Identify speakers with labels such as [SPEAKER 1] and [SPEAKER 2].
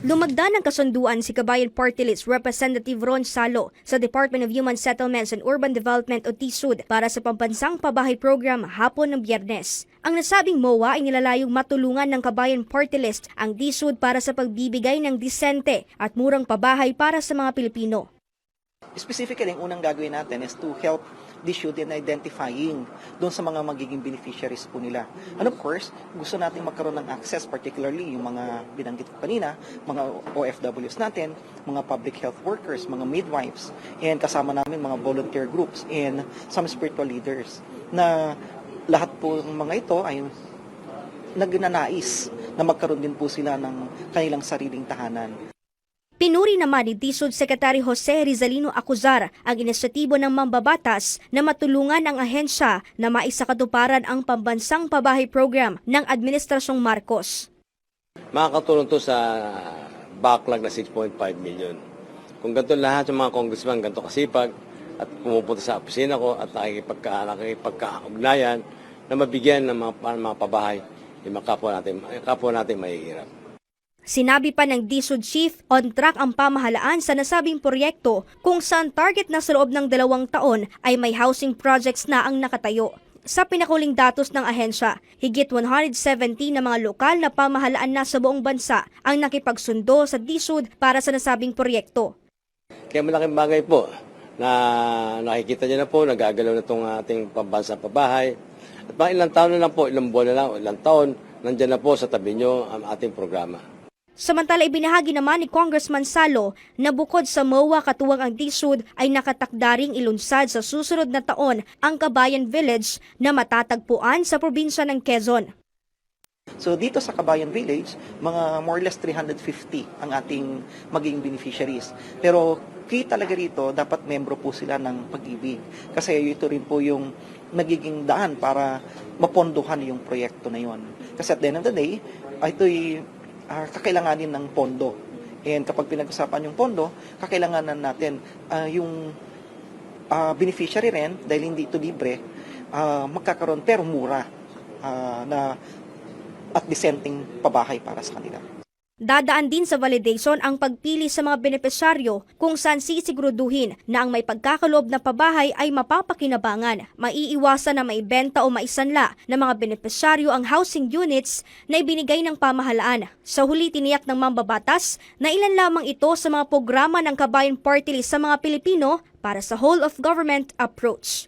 [SPEAKER 1] Lumagda ng kasunduan si Kabayan Party List Representative Ron Salo sa Department of Human Settlements and Urban Development o TSUD para sa pambansang pabahay program hapon ng biyernes. Ang nasabing MOA ay nilalayong matulungan ng Kabayan Party List ang TSUD para sa pagbibigay ng disente at murang pabahay para sa mga Pilipino.
[SPEAKER 2] Specifically, ang unang gagawin natin is to help the student in identifying doon sa mga magiging beneficiaries po nila. And of course, gusto natin magkaroon ng access, particularly yung mga binanggit ko kanina, mga OFWs natin, mga public health workers, mga midwives, and kasama namin mga volunteer groups and some spiritual leaders na lahat po ng mga ito ay nagnanais na magkaroon din po sila ng kanilang sariling tahanan.
[SPEAKER 1] Pinuri naman ni TSUD Secretary Jose Rizalino Acuzar ang inisyatibo ng mambabatas na matulungan ang ahensya na maisakatuparan ang pambansang pabahay program ng Administrasyong Marcos.
[SPEAKER 3] makakatulong to sa backlog na 6.5 million. Kung ganito lahat yung mga congressman, ganito kasipag, at pumupunta sa opisina ko at nakikipagka, nakikipagkaugnayan na mabigyan ng mga, mga pabahay yung mga kapwa natin, kapwa natin mahihirap.
[SPEAKER 1] Sinabi pa ng DSUD Chief, on track ang pamahalaan sa nasabing proyekto kung saan target na sa loob ng dalawang taon ay may housing projects na ang nakatayo. Sa pinakuling datos ng ahensya, higit 170 na mga lokal na pamahalaan na sa buong bansa ang nakipagsundo sa DSUD para sa nasabing proyekto.
[SPEAKER 3] Kaya malaking bagay po na nakikita niyo na po, nagagalaw na itong ating pambansa pabahay. At mga ilang taon na lang po, ilang buwan na lang, ilang taon, nandyan na po sa tabi niyo ang ating programa.
[SPEAKER 1] Samantala ibinahagi naman ni Congressman Salo na bukod sa MOA katuwang ang DSUD ay nakatakdaring ilunsad sa susunod na taon ang Kabayan Village na matatagpuan sa probinsya ng Quezon.
[SPEAKER 2] So dito sa Kabayan Village, mga more or less 350 ang ating magiging beneficiaries. Pero key talaga rito, dapat membro po sila ng pag-ibig. Kasi ito rin po yung nagiging daan para mapondohan yung proyekto na yon. Kasi at the end of the day, ito'y ah, kakailanganin ng pondo. And kapag pinag-usapan yung pondo, kakailanganan natin ah, yung ah, beneficiary rin, dahil hindi ito libre, ah, magkakaroon pero mura ah, na at dissenting pabahay para sa kanila.
[SPEAKER 1] Dadaan din sa validation ang pagpili sa mga benepisyaryo kung saan sisiguraduhin na ang may pagkakaloob na pabahay ay mapapakinabangan. Maiiwasan na maibenta o maisanla ng mga benepisyaryo ang housing units na ibinigay ng pamahalaan. Sa huli tiniyak ng mambabatas na ilan lamang ito sa mga programa ng Kabayan Party List sa mga Pilipino para sa whole of government approach.